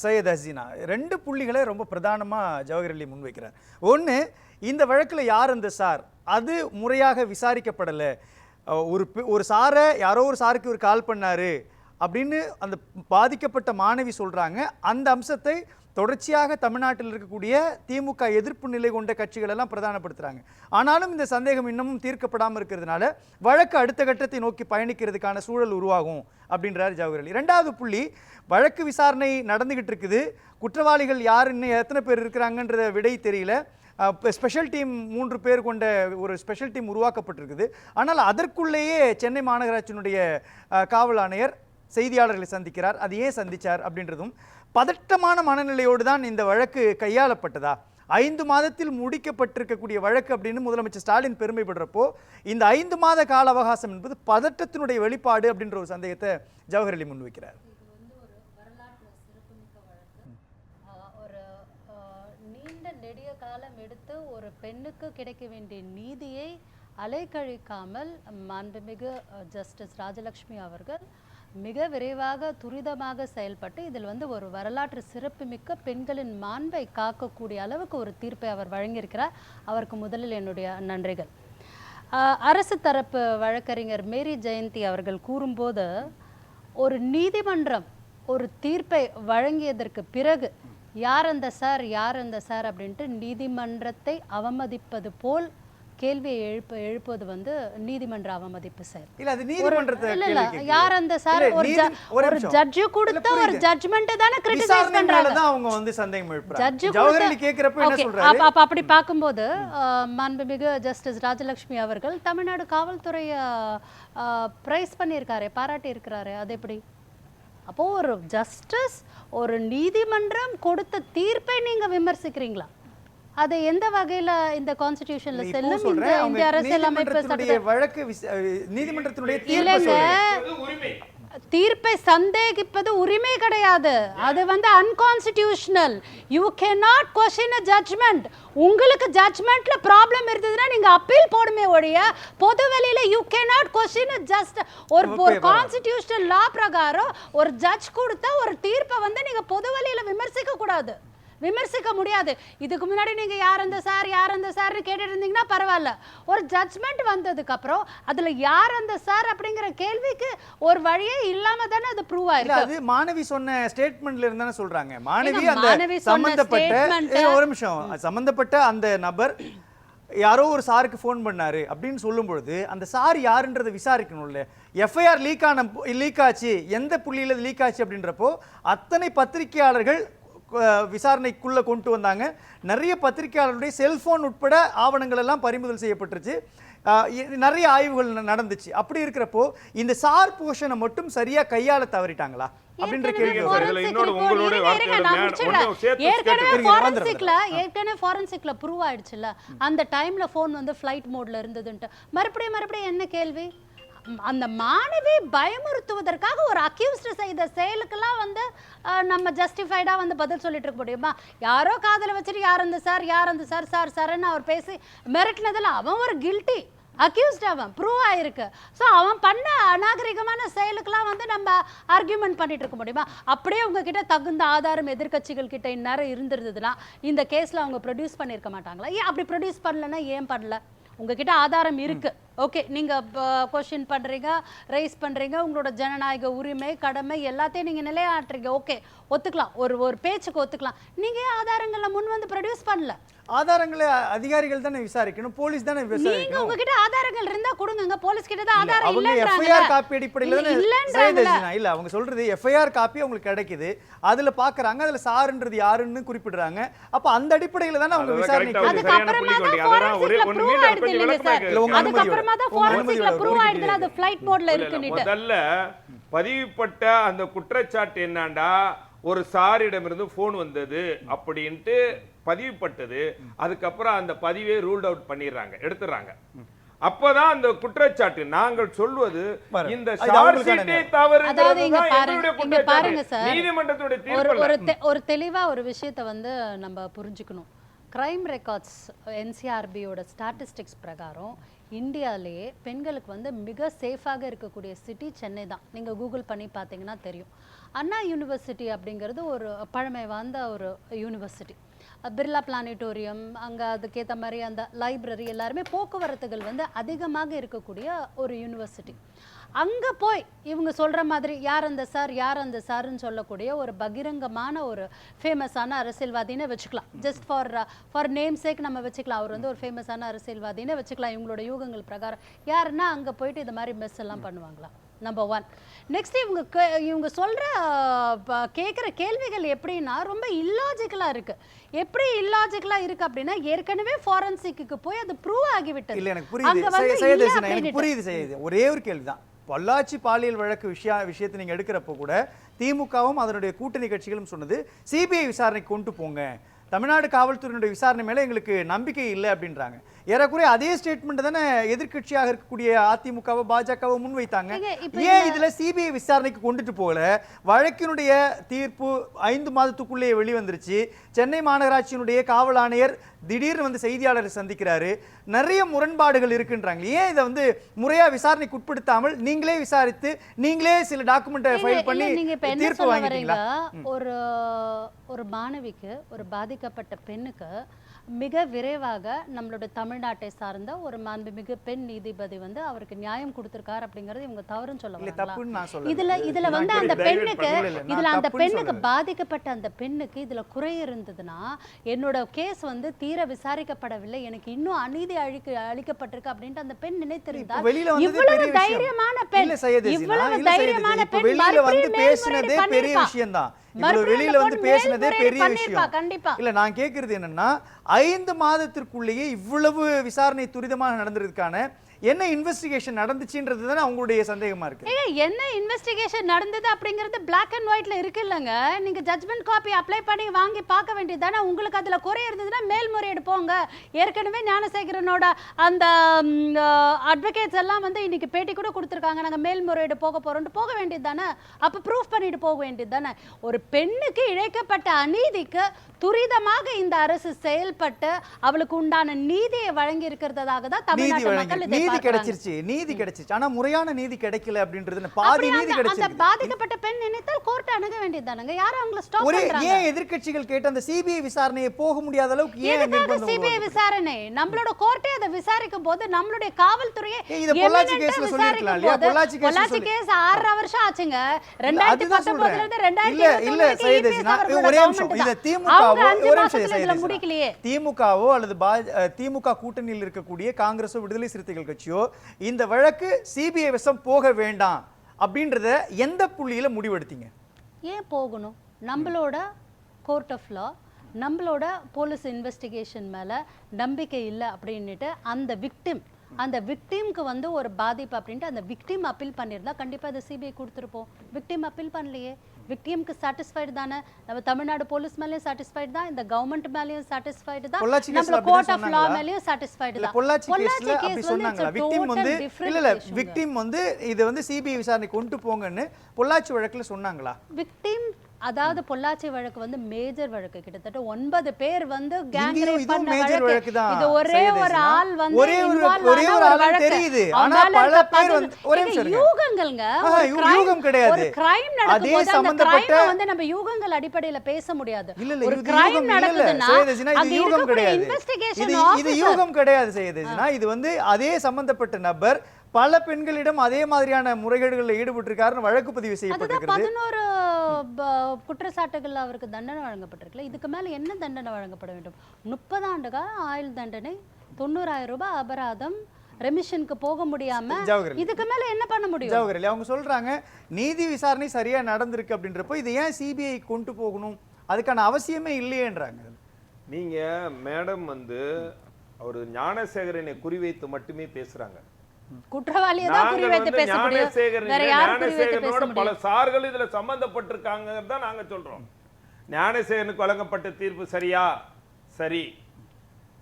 சையத் ஹசீனா. ரெண்டு புள்ளிகளை ரொம்ப பிரதானமாக ஜவஹர் அலி முன்வைக்கிறார். ஒன்று இந்த வழக்கில் யார் அந்த சார்? அது முறையாக விசாரிக்கப்படலை. ஒரு ஒரு சாரை யாரோ ஒரு சாருக்கு ஒரு கால் பண்ணார் அப்படின்னு அந்த பாதிக்கப்பட்ட மாணவி சொல்கிறாங்க அந்த அம்சத்தை தொடர்ச்சியாக தமிழ்நாட்டில் இருக்கக்கூடிய திமுக எதிர்ப்பு நிலை கொண்ட கட்சிகள் எல்லாம் பிரதானப்படுத்துறாங்க. ஆனாலும் இந்த சந்தேகம் இன்னமும் தீர்க்கப்படாமல் இருக்கிறதுனால வழக்கு அடுத்த கட்டத்தை நோக்கி பயணிக்கிறதுக்கான சூழல் உருவாகும் அப்படின்றார் ஜவஹர் அலி. ரெண்டாவது புள்ளி வழக்கு விசாரணை நடந்துகிட்டு இருக்குது. குற்றவாளிகள் யார் இன்னும் எத்தனை பேர் இருக்கிறாங்கன்ற விடை தெரியல. ஸ்பெஷல் டீம் மூன்று பேர் கொண்ட ஒரு ஸ்பெஷல் டீம் உருவாக்கப்பட்டிருக்குது. ஆனால் அதற்குள்ளேயே சென்னை மாநகராட்சியினுடைய காவல் ஆணையர் செய்தியாளர்களை சந்திக்கிறார். அது ஏன் அப்படின்றதும் பதட்டமான மனநிலையோடு தான் இந்த வழக்கு கையாளப்பட்டதா? ஐந்து மாதத்தில் முடிக்கப்பட்டிருக்கக்கூடிய வழக்கு அப்படின்னு முதலமைச்சர் ஸ்டாலின் பெருமைப்படுறப்போ இந்த ஐந்து மாத கால அவகாசம் என்பது பதட்டத்தினுடைய வெளிப்பாடு அப்படின்ற ஒரு சந்தேகத்தை ஜவஹர் அலி முன்வைக்கிறார். ஒரு நீண்ட நெடிய காலம் எடுத்து ஒரு பெண்ணுக்கு கிடைக்க வேண்டிய நீதியை அலைக்கழிக்காமல் மாண்புமிகு ஜஸ்டிஸ் ராஜலக்ஷ்மி அவர்கள் மிக விரைவாக துரிதமாக செயல்பட்டு இதில் வந்து ஒரு வரலாற்று சிறப்புமிக்க பெண்களின் மாண்பை காக்கக்கூடிய அளவுக்கு ஒரு தீர்ப்பை அவர் வழங்கியிருக்கிறார். அவருக்கு முதலில் என்னுடைய நன்றிகள். அரசு தரப்பு வழக்கறிஞர் மேரி ஜெயந்தி அவர்கள் கூறும்போது ஒரு நீதிமன்றம் ஒரு தீர்ப்பை வழங்கியதற்கு பிறகு யார் அந்த சார்? யார் அந்த சார்? அப்படின்ட்டு நீதிமன்றத்தை அவமதிப்பது போல் கேள்வியை எழுப்ப எழுப்புவது வந்து நீதிமன்ற அவமதிப்பு செயல் இல்ல அது நீதிமன்றத்தை இல்ல இல்ல. யார் அந்த சார் ஒரு ஒரு. ஜட்ஜு கொடுத்த ஒரு புரியுது. ஜட்ஜ்மெண்ட் தானே கிரிட்டிசைஸ் பண்றாங்க. மேலதான் அவங்க வந்து சந்தேகம் எழுப்புறாங்க. ஜட்ஜு ஜவஹர் அலி கேட்கிறப்ப என்ன சொல்றாரு? அப்ப- அப்ப அப்படி பார்க்கும்போது அஹ், மாண்புமிகு ஜஸ்டிஸ் ராஜலட்சுமி அவர்கள் தமிழ்நாடு காவல்துறையை பிரைஸ் பண்ணியிருக்காரு பாராட்டி இருக்கிறாரு அது எப்படி? அப்போ ஒரு ஜஸ்டிஸ் ஒரு நீதிமன்றம் கொடுத்த தீர்ப்பை நீங்க விமர்சிக்கிறீங்களா? அது எந்த வகையில இந்த கான்ஸ்டிடியூஷன்ல செல்லும்? இந்த இந்திய அரசியல் அமைப்பு நீதிமன்றத்தினுடைய சட்டத்தை வழக்கு நீதிமன்றத்தினுடைய தீர்ப்பை இல்லைங்க. தீர்ப்பை சந்தேகிப்பது உரிமை கிடையாது. அது வந்து unconstitutional you cannot question a judgment உங்களுக்கு ஜட்ஜ்மெண்ட்ல ப்ராப்ளம் இருந்ததுன்னா நீங்க அப்பீல் போடுமே ஒழிய பொது வெளியில யூ cannot கொஸ்டின் ஜஸ்ட் ஒரு ஒரு. கான்ஸ்டிடியூஷனல் லா பிரகாரம் ஒரு ஜட்ஜ் கொடுத்த ஒரு தீர்ப்பை வந்து நீங்க பொது வெளியில விமர்சிக்க கூடாது. விமர்சிக்க முடியாது. இதுக்கு முன்னாடி நீங்க யார் அந்த சார் யார் அந்த சார்னு கேட்டுட்டு இருந்தீங்கன்னா பரவாயில்ல. ஒரு ஜட்ஜ்மெண்ட் வந்ததுக்கு அப்புறம் அதுல யார் அந்த சார் அப்படிங்கிற கேள்விக்கு ஒரு வழியே இல்லாம தானே அது ப்ரூவ் ஆயிருக்கு. அது மாணவி சொன்ன ஸ்டேட்மெண்ட்ல இருந்தானே சொல்றாங்க. மாணவி அந்த சம்பந்தப்பட்ட ஒரு நிமிஷம். சம்பந்தப்பட்ட அந்த நபர் யாரோ ஒரு சாருக்கு ஃபோன் பண்ணாரு அப்படின்னு சொல்லும் பொழுது அந்த சார் யாருன்றதை விசாரிக்கணும்ல. எஃப்ஐஆர் லீக் ஆன லீக் ஆச்சு. எந்த புள்ளியில லீக் ஆச்சு அப்படின்றப்போ அத்தனை பத்திரிகையாளர்கள் விசாரணைக்குள்ள கொண்டு வந்தாங்க. நிறைய பத்திரிகையாளருடைய செல்போன் உட்பட ஆவணங்கள் எல்லாம் பறிமுதல் செய்யப்பட்டுருச்சு. நிறைய ஆய்வுகள் நடந்துச்சு. அப்படி இருக்கிறப்போ இந்த சார் போர்ஷனை மட்டும் சரியா கையாள தவறிட்டாங்களா? அப்படின்ற கேள்வி ஏற்கனவே வருது. இதுல forensic இன்னொரு report- உங்களுடைய இருங்க, இருங்க, வார்த்தையோட நான் மேல முடிச்சிடுறேன். ஒண்ணும் சேர்த்து ஏற்கனவே கேட்டுக்கிறீங்க. forensicல ஏற்கனவே forensicல prove ஆயிடுச்சுல்ல. அந்த டைம்ல ஃபோன் வந்து ஃப்ளைட் மோட்ல இருந்ததுன்ட்டு. மறுபடியும் மறுபடியும் என்ன கேள்வி? அந்த மாணவி பயமுறுத்துவதற்காக ஒரு அக்யூஸ்ட் செய்த செயலுக்கெல்லாம் வந்து நம்ம ஜஸ்டிஃபைடாக வந்து பதில் சொல்லிட்டு இருக்க முடியுமா? யாரோ காதில் வச்சுட்டு யார் அந்த சார் யார் அந்த சார் சார் சார்ன்னு அவர் பேசி மிரட்டினதில் அவன் ஒரு கில்ட்டி அக்யூஸ்ட் அவன் ப்ரூவ் ஆயிருக்கு. ஸோ அவன் பண்ண அநாகரிகமான செயலுக்கெல்லாம் வந்து நம்ம ஆர்கியூமெண்ட் பண்ணிட்டு இருக்க முடியுமா? அப்படியே உங்ககிட்ட தகுந்த ஆதாரம் எதிர்க்கட்சிகள் கிட்ட இந்நேரம் இருந்திருந்ததுன்னா இந்த கேஸில் அவங்க ப்ரொடியூஸ் பண்ணியிருக்க மாட்டாங்களா? ஏன் அப்படி ப்ரொடியூஸ் பண்ணலன்னா ஏன் பண்ணல? உங்ககிட்ட ஆதாரம் இருக்குது ஓகே நீங்க கொஸ்டின் பண்றீங்க ரைஸ் பண்றீங்க உங்களோட ஜனநாயக உரிமை கடமை எல்லாத்தையும் நீங்க நிலையாட்டுறீங்க. ஓகே ஒத்துக்கலாம். ஒரு ஒரு பேச்சுக்கு ஒத்துக்கலாம். நீங்க ஏன் ஆதாரங்களை முன் வந்து ப்ரொடியூஸ் பண்ணல? ஆதாரங்களை அதிகாரிகள் தானே விசாரிக்கணும் போலீஸ் தானே நீங்க விசாரிக்கணும். உங்ககிட்ட ஆதாரங்கள் இருந்தா கொடுங்க போலீஸ் கிட்ட தான் ஆதாரம் அவங்க இல்லன்றாங்க எஃப்ஐஆர் காப்பி அடிப்படையில் தானே இல்ல அவங்க சொல்றது எஃப்ஐஆர் காப்பி அவங்களுக்கு கிடைக்குது. அதுல பாக்குறாங்க அதுல சாருன்றது யாருன்னு குறிப்பிடுறாங்க. அப்ப அந்த அடிப்படையில தானே அவங்க விசாரணை அதுக்கு அப்புறமா தான் ஒரே prove மீண்டும் கொஞ்சம் இல்லைங்க விளக்கமா சார். இல்ல, உங்க அப்புறமா தான் prove ஒரு ஆயிடுதுல, அது flight mode ல இல்ல, இல்ல, இருக்குன்னுட்டு. முதல்ல பதிவுப்பட்ட அந்த குற்றச்சாட்டு என்னண்டா? ஒரு சாரிடமிருந்து ஃபோன் வந்தது அப்படின்ட்டு பதிவுப்பட்டது அதுக்கப்புறம் அந்த பதிவை ரூல்ட் அவுட் பண்ணிடுறாங்க எடுத்துறாங்க அப்பதான் அந்த குற்றச்சாட்டு. நாங்கள் சொல்வது இந்த. நீதிமன்றத்துடைய ஒரு தெளிவா ஒரு விஷயத்தை வந்து நம்ம புரிஞ்சுக்கணும். கிரைம் ரெக்கார்ட்ஸ் என்சிஆர்பியோட ஸ்டாட்டிஸ்டிக்ஸ் பிரகாரம் இந்தியாவிலேயே பெண்களுக்கு வந்து மிக சேஃபாக இருக்கக்கூடிய சிட்டி சென்னை தான். நீங்கள் கூகுள் பண்ணி பார்த்தீங்கன்னா தெரியும். அண்ணா யூனிவர்சிட்டி அப்படிங்கிறது ஒரு பழமை வாய்ந்த ஒரு யூனிவர்சிட்டி. பிர்லா பிளானிட்டோரியம் அங்கே அதுக்கேற்ற மாதிரி அந்த லைப்ரரி எல்லாருமே போக்குவரத்துகள் வந்து அதிகமாக இருக்கக்கூடிய ஒரு யூனிவர்சிட்டி. அங்கே போய் இவங்க சொல்கிற மாதிரி யார் அந்த சார்? யார் அந்த சார்னு சொல்லக்கூடிய ஒரு பகிரங்கமான ஒரு ஃபேமஸான அரசியல்வாதின்னு வச்சுக்கலாம். Just for for name sake நம்ம வச்சுக்கலாம். அவர் வந்து ஒரு ஃபேமஸான அரசியல்வாதின்னு வச்சுக்கலாம். இவங்களோட யூகங்கள் பிரகாரம். யாருன்னா அங்கே போயிட்டு இது மாதிரி மெஸ் எல்லாம் பண்ணுவாங்களா? நம்பர் ஒன் நெக்ஸ்ட் இவங்க இவங்க சொல்கிற கேட்குற கேள்விகள் எப்படின்னா ரொம்ப இல்லாஜிக்கலாக இருக்குது எப்படி இல்லாஜிக்கலாக இருக்குது அப்படின்னா ஏற்கனவே ஃபாரன்சிக்கு போய் அது ப்ரூவ் ஆகிவிட்டது. இல்ல எனக்கு புரியுது. புரியுது ஒரே ஒரு கேள்விதான். பொள்ளாச்சி பாலியல் வழக்கு விஷய விஷயத்தை நீங்கள் எடுக்கிறப்போ கூட திமுகவும் அதனுடைய கூட்டணி கட்சிகளும் சொன்னது சிபிஐ விசாரணைக்கு கொண்டு போங்க. தமிழ்நாடு காவல்துறையினுடைய விசாரணை மேலே எங்களுக்கு நம்பிக்கை இல்லை அப்படின்றாங்க. ஏறக்குறைய அதே ஸ்டேட்மெண்ட் தானே எதிர்க்கட்சியாக இருக்கக்கூடிய அதிமுகவை பாஜகவை முன்வைத்தாங்க. ஏன் இதுல சிபிஐ விசாரணைக்கு கொண்டுட்டு போகல? வழக்கினுடைய தீர்ப்பு ஐந்து மாதத்துக்குள்ளேயே வெளிவந்துருச்சு. சென்னை மாநகராட்சியினுடைய காவல் ஆணையர் திடீர்னு வந்து செய்தியாளரை சந்திக்கிறாரு. நிறைய முரண்பாடுகள் இருக்குன்றாங்க. ஏன் இதை வந்து முறையா விசாரணைக்கு உட்படுத்தாமல் நீங்களே விசாரித்து நீங்களே சில டாக்குமெண்ட்டை ஃபைல் பண்ணி தீர்ப்பு வாங்கிட்டீங்களா? ஒரு ஒரு மாணவிக்கு ஒரு பாதிக்கப்பட்ட பெண்ணுக்கு மிக விரைவாக நம்மளோட தமிழ்நாட்டை சார்ந்த ஒரு மாண்புமிகு பெண் நீதிபதி வந்து அவருக்கு நியாயம் கொடுத்திருக்காரு அப்படிங்கறது இவங்க தவறுன்னு சொல்ல இதுல இதுல வந்து அந்த பெண்ணுக்கு இதுல அந்த பெண்ணுக்கு. பாதிக்கப்பட்ட அந்த பெண்ணுக்கு இதுல குறை இருந்ததுன்னா என்னோட கேஸ் வந்து தீர விசாரிக்கப்படவில்லை. எனக்கு இன்னும் அநீதி அழிக்க அளிக்கப்பட்டிருக்கு அப்படின்ட்டு அந்த பெண் நினைத்திருந்தால் இவ்வளவு. தைரியமான பெண் இவ்வளவு தைரியமான பெண் பேசினதே பெரிய. விஷயம் தான் இவ்வளவு வெளியில வந்து பேசினதே பெரிய விஷயம். கண்டிப்பா. இல்ல நான் கேக்குறது என்னன்னா ஐந்து மாதத்திற்குள்ளேயே இவ்வளவு விசாரணை துரிதமாக நடந்ததுக்கான என்ன இன்வெஸ்டிகேஷன் நடந்துச்சுன்றது தானே அவங்களுடைய சந்தேகமா இருக்கு. ஏங்க என்ன இன்வெஸ்டிகேஷன் நடந்தது அப்படிங்கிறது பிளாக் அண்ட் ஒயிட்ல இருக்கு இல்லைங்க. நீங்க ஜட்மெண்ட் காப்பி அப்ளை பண்ணி வாங்கி பார்க்க வேண்டியது தானே உங்களுக்கு அதுல குறை இருந்ததுன்னா மேல்முறையீடு போங்க. ஏற்கனவே ஞானசேகரனோட அந்த அட்வொகேட்ஸ் எல்லாம் வந்து இன்னைக்கு பேட்டி கூட கொடுத்துருக்காங்க. நாங்க மேல்முறையீடு போக போறோம்னு போக வேண்டியது தானே அப்ப ப்ரூஃப் பண்ணிட்டு போக வேண்டியது தானே ஒரு பெண்ணுக்கு இழைக்கப்பட்ட அநீதிக்கு துரிதமாக இந்த அரசு செயல்பட்டு அவளுக்கு உண்டான நீதியை வழங்கி இருக்கிறதாக தான் தமிழ்நாட்டு மக்கள் நீதி. கிடைச்சிருச்சு நீதி கிடைச்சிருச்சு ஆனா முறையான நீதி கிடைக்கல அப்படின்றது பாதி நீதி கிடைச்சிருக்கு பாதிக்கப்பட்ட பெண் நினைத்தால் கோர்ட் அணுக வேண்டியதுதானங்க யாரும் அவங்கள ஸ்டாப் ஒரே ஏன் எதிர்க்கட்சிகள் கேட்ட அந்த சிபிஐ விசாரணையை போக முடியாத அளவுக்கு ஏன் சிபிஐ? விசாரணை நம்மளோட கோர்ட்டே அதை விசாரிக்கும் போது நம்மளுடைய காவல்துறையை இதை பொள்ளாச்சி கேஸ்ல சொல்லிருக்கலாம் இல்லையா? பொள்ளாச்சி கேஸ்ல பொள்ளாச்சி கேஸ் ஆறரை வருஷம் ஆச்சுங்க ரெண்டாயிரத்தி அதுதான் பத்தொன்பதுல சொல்றேன். இருந்து ரெண்டாயிரத்தி இல்ல, இல்ல, ஒரே நிமிஷம். இதை. திமுகவோ, ஒரே நிமிஷம். முடிக்கலையே திமுகவோ அல்லது திமுக கூட்டணியில் இருக்கக்கூடிய காங்கிரஸோ விடுதலை சிறுத்தைகள் கட்சியோ இந்த வழக்கு சிபிஐ வசம் போக வேண்டாம் அப்படின்றத எந்த புள்ளியில் முடிவெடுத்தீங்க? ஏன் போகணும்? நம்மளோட கோர்ட் ஆஃப் லா நம்மளோட போலீஸ் இன்வெஸ்டிகேஷன் மேலே நம்பிக்கை இல்லை அப்படின்னுட்டு அந்த விக்டிம் அந்த விக்டீம்க்கு வந்து ஒரு பாதிப்பு அப்படின்ட்டு அந்த விக்டிம் அப்பீல் பண்ணியிருந்தா கண்டிப்பாக அதை சிபிஐ கொடுத்துருப்போம். விக்டிம் அப்பீல் பண்ணலையே. விக்டிம்க்கு சாட்டிஸ்ஃபைடு தானே நம்ம தமிழ்நாடு போலீஸ் மேலேயும் சாட்டிஸ்ஃபைடு தான் இந்த கவர்மெண்ட் மேலேயும் சாட்டிஸ்ஃபைடு தான் அப்படிதான் கோர்ட் ஆஃப் லா? மேலேயும் சாட்டிஸ்ஃபைடு தான் பொள்ளாச்சி கேஸ்ல அப்படி a விக்டிம் வந்து இல்ல இல்ல. விக்டிம் வந்து இது வந்து சிபிஐ விசாரணை கொண்டு போங்கன்னு பொள்ளாச்சி வழக்குல சொன்னாங்களா விக்டிம் அதாவது பொள்ளாச்சி வழக்கு வந்து மேஜர் வழக்கு. கிட்டத்தட்ட ஒன்பது பேர் வந்து கேங் ரேப் பண்ண வழக்கு. இது ஒரே ஒரு. ஆள் வந்து ஒரே ஒரு- வழக்கு. தெரியுது. ஆனா பல பேர் வந்து- ஒரே. யூகங்கள்ங்க. யூகம் கிடையாது. ஒரு கிரைம் நடக்கும்போது அந்த crime-அ வந்து நம்ம யூகங்கள் அடிப்படையில பேச முடியாது. இல்ல இல்ல ஒரு இது கிரைம் நடக்குதுன்னா இது யூகம் கிடையாது. இது யூகம் கிடையாது சையத் ஹசீனா இது வந்து அதே சம்பந்தப்பட்ட நபர் பல பெண்களிடம் அதே மாதிரியான முறைகேடுகளில் ஈடுபட்டிருக்காருன்னு வழக்கு பதிவு செய்யப்பட்டிருக்கிறது. பதினோரு குற்றச்சாட்டுகள் அவருக்கு தண்டனை வழங்கப்பட்டிருக்குல்ல. இதுக்கு மேல என்ன தண்டனை வழங்கப்பட வேண்டும்? முப்பது ஆண்டு கால ஆயுள் தண்டனை தொண்ணூறாயிரம் ரூபாய் அபராதம் ரெமிஷனுக்கு போக முடியாம இதுக்கு மேல என்ன பண்ண முடியும்? ஜவஹர் அலி அவங்க சொல்றாங்க நீதி விசாரணை சரியா நடந்திருக்கு அப்படின்றப்போ இதை ஏன் சிபிஐ கொண்டு போகணும்? அதுக்கான அவசியமே இல்லையேன்றாங்க. நீங்க மேடம் வந்து அவர் ஞானசேகரனை குறிவைத்து மட்டுமே பேசுறாங்க. குற்றவாளியை தான் குறி நாங்கள் வைத்து வந்து பேச முடியும் ஞானசேகரன் வேற இல்ல, யாரும் குறி வைத்து பேச ஞானசேகரனோட பல முடியும் சார்கள் இதுல சம்பந்தப்பட்டிருக்காங்க தான் நாங்க சொல்றோம். ஞானசேகரனுக்கு வழங்கப்பட்ட தீர்ப்பு சரியா? சரி.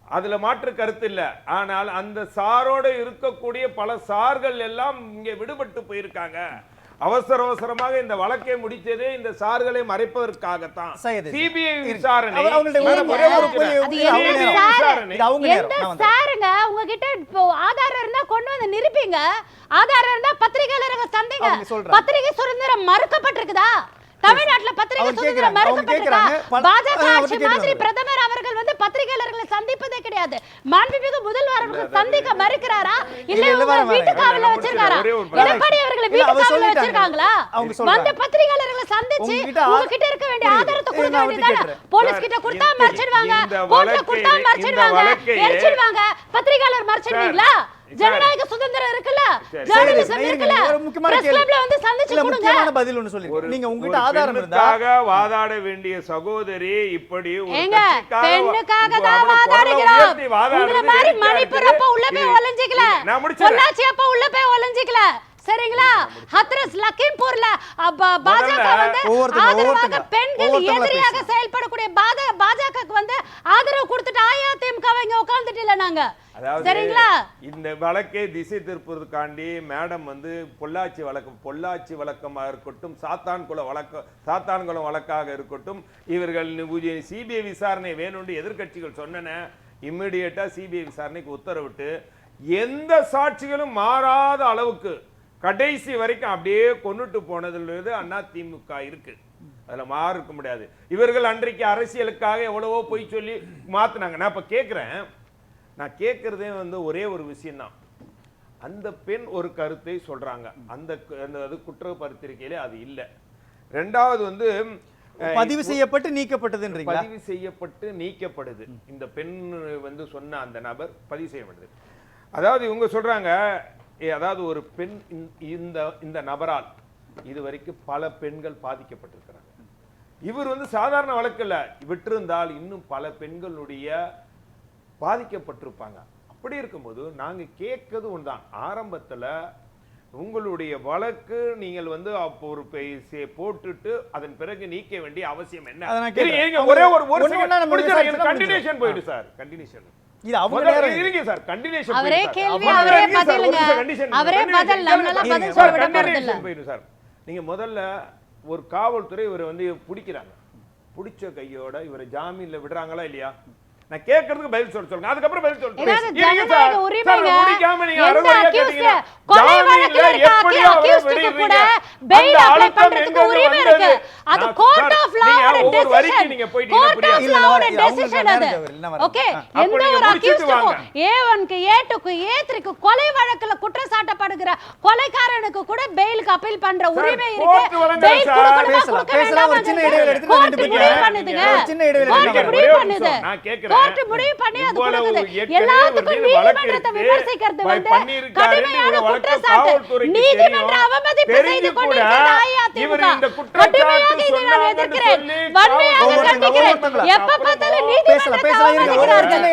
அதுல மாற்று கருத்து இல்ல. ஆனால் அந்த சாரோட இருக்கக்கூடிய பல சார்கள் எல்லாம் இங்க விடுபட்டு போயிருக்காங்க. அவசர அவசரமாக இந்த வழக்கை முடித்ததே இந்த சார்களை மறைப்பதற்காகத்தான். சிபிஐ. விசாரணை. சாருங்க? உங்ககிட்ட இப்போ ஆதாரம் இருந்தா கொண்டு வந்து நிரூபிங்க. ஆதாரம் இருந்தா பத்திரிகையாளர்கள் சந்தைங்க. பத்திரிகை சுதந்திரம் மறுக்கப்பட்டிருக்குதா? தமிழ்நாட்டுல பத்திரிகை சுதந்திரம். பல- பாஜக ஆட்சி மாதிரி. பிரதமர் அவர்கள் வந்து பத்திரிகையாளர்களை சந்திப்பதே கிடையாது மாண்புமிகு முதல்வர் அவர்கள் சந்திக்க மறுக்கிறாரா இல்ல உங்க வீட்டு. காவல வச்சிருக்காரா. எடப்பாடி அவர்களை வீட்டு காவல. வச்சிருக்காங்களா. வந்து பத்திரிகையாளர்களை சந்திச்சு உங்ககிட்ட இருக்க வேண்டிய. ஆதாரத்தை கொடுக்க வேண்டியதானே. போலீஸ் கிட்ட கொடுத்தா மறைச்சிடுவாங்க கோர்ட்ல கொடுத்தா மறைச்சிடுவாங்க எரிச்சிடுவாங்க பத்திரிகையாளர் மறைச்சிடுவீங்களா. ஜனநாயக சுதந்திரம் இருக்குல்ல. ஜேர்னலிசம் இருக்குல்ல முக்கியமான கேள்வி. வந்து சந்திச்சு கொடுங்க முக்கியமான பதில் ஒரு சொல்லிருக்கேன். நீங்க உங்ககிட்ட ஆதாரம் இருந்தா வாதாட வேண்டிய சகோதரி இப்படி ஒரு பெண்ணுக்காக தான் வாதாடுகிறோம் உங்களை மாதிரி. அப்ப உள்ள போய் ஒளிஞ்சிக்கல. பொள்ளாச்சி அப்ப உள்ள போய் ஒளிஞ்சிக்கல சரிங்களா ஹத்ரஸ் லக்கிம்பூர்ல அப்ப பாஜக வந்து ஆதரவாக பெண்கள் எதிரியாக. செயல்படக்கூடிய பாஜகவுக்கு வந்து ஆதரவு கொடுத்துட்டு அஇஅதிமுக இங்க உட்கார்ந்துட்டு இல்ல நாங்க அதாவது இந்த வழக்கை திசை திருப்பதற்காண்டி மேடம் வந்து பொள்ளாச்சி வழக்கு பொள்ளாச்சி வழக்கமாக இருக்கட்டும் சாத்தான்குளம் வழக்க சாத்தான்குளம் வழக்காக இருக்கட்டும் இவர்கள் சிபிஐ விசாரணை வேணும்னு எதிர்க்கட்சிகள் சொன்னன இம்மிடியட்டா சிபிஐ விசாரணைக்கு உத்தரவிட்டு எந்த சாட்சிகளும் மாறாத அளவுக்கு கடைசி வரைக்கும் அப்படியே கொண்டுட்டு போனதுல அண்ணா திமுக இருக்கு. அதுல மாறு இருக்க முடியாது. இவர்கள் அன்றைக்கு அரசியலுக்காக எவ்வளவோ பொய் சொல்லி மாத்துனாங்க. நான் இப்ப கேக்குறேன். நான் கேட்கறதே வந்து ஒரே ஒரு விஷயம்தான். அந்த பெண் ஒரு கருத்தை சொல்றாங்க. அந்த அது குற்றப்பத்திரிகையிலே அது இல்லை. ரெண்டாவது வந்து பதிவு செய்யப்பட்டு நீக்கப்பட்டதுன்றீங்களா? பதிவு செய்யப்பட்டு நீக்கப்படுது. இந்த பெண் வந்து சொன்ன அந்த நபர் பதிவு செய்யப்படுது அதாவது இவங்க சொல்றாங்க ஏ, அதாவது ஒரு பெண் இந்த- இந்த நபரால் இதுவரைக்கும் பல பெண்கள் பாதிக்கப்பட்டிருக்கிறாங்க. இவர் வந்து சாதாரண வழக்கில் விட்டிருந்தால் இன்னும் பல பெண்களுடைய பாதிக்கப்பட்டிருப்பாங்க. அப்படி இருக்கும்போது நாங்க கேட்கறது ஒன்றுதான் ஆரம்பத்துல உங்களுடைய வழக்கு நீங்கள் வந்து அப்போ ஒரு போட்டுட்டு அதன் பிறகு நீக்க வேண்டிய அவசியம் என்ன? ஒரே ஒரு ஒரு கண்டினியூஷன் போயிடு சார் கண்டினியூஷன் இது அவங்க. இருங்க சார் கண்டினியூஷன் அவரே கேள்வி, அவரே பதிலுங்க. அவரே பதில், நம்மளால பதில் சொல்ல விட போறதில்ல. போயிடும் சார் நீங்க முதல்ல ஒரு காவல்துறை இவரை வந்து பிடிக்கிறாங்க. பிடிச்ச கையோட இவரை ஜாமீன்ல விடுறாங்களா இல்லையா? நான் கேட்கறதுக்கு பதில் சொல்ல சொல்லுங்க. அதுக்கப்புறம் பதில் சொல்லுங்க. உரிமைங்க. முடிக்காம நீங்க வழக்குல இருக்க எப்படியோ அவரை apply அழுத்தம் பண்றதுக்கு உரிமை? இருக்கு. அது. இல்ல, law இல்ல, ஓட இல்ல, அவங்களுக்கு decision நேரம் அது. அப்ப எந்த ஒரு முடிச்சிட்டு accused க்கும், வாங்க. A1 க்கு, A2 க்கு, A3 க்கு கொலை வழக்குல குற்றம் சாட்டப்படுகிற கொலைக்காரனுக்கு கூட பெயிலுக்கு அப்பீல் பண்ற உரிமை இருக்கு பெயில். கொடுக்கணுமா, கொடுக்க ரெண்டு பேரும் முடிவு. பண்ணுதுங்க. எடுத்துக்கலாம். முடிவு பண்ணுது. court முடிவு பண்ணி அது கொடுக்குது. எல்லாத்துக்கும் நீதிமன்றத்தை விமர்சிக்கிறது வந்து கடுமையான குற்றச்சாட்டு. நீதிமன்ற. அவமதிப்பு செய்து கூட இவர். இந்த குற்றச்சாட்டு கடுமையாக இதை நான் சொன்னாங்கன்னு எதிர்க்கிறேன் வன்மையாக கண்டிக்கிறேன்? எப்ப பார்த்தாலும் பேசலாம் நீதிமன்றத்தை அவமதிக்கிறார்கள்